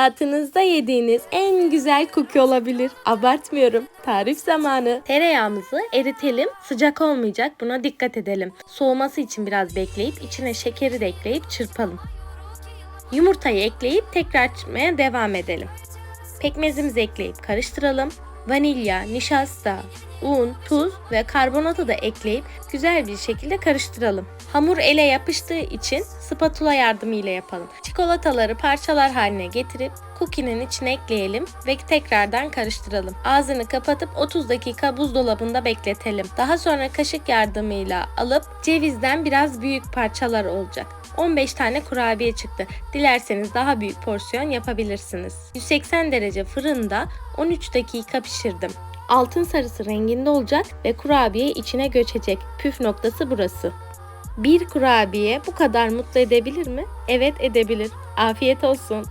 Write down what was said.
Hayatınızda yediğiniz en güzel cookie olabilir. Abartmıyorum. Tarif zamanı. Tereyağımızı eritelim. Sıcak olmayacak. Buna dikkat edelim. Soğuması için biraz bekleyip içine şekeri de ekleyip çırpalım. Yumurtayı ekleyip tekrar çırpmaya devam edelim. Pekmezimizi ekleyip karıştıralım. Vanilya, nişasta, un, tuz ve karbonatı da ekleyip güzel bir şekilde karıştıralım. Hamur ele yapıştığı için spatula yardımıyla yapalım. Çikolataları parçalar haline getirip cookie'nin içine ekleyelim ve tekrardan karıştıralım. Ağzını kapatıp 30 dakika buzdolabında bekletelim. Daha sonra kaşık yardımıyla alıp cevizden biraz büyük parçalar olacak. 15 tane kurabiye çıktı. Dilerseniz daha büyük porsiyon yapabilirsiniz. 180 derece fırında 13 dakika pişirdim. Altın sarısı renginde olacak ve kurabiye içine göçecek. Püf noktası burası. Bir kurabiye bu kadar mutlu edebilir mi? Evet edebilir. Afiyet olsun.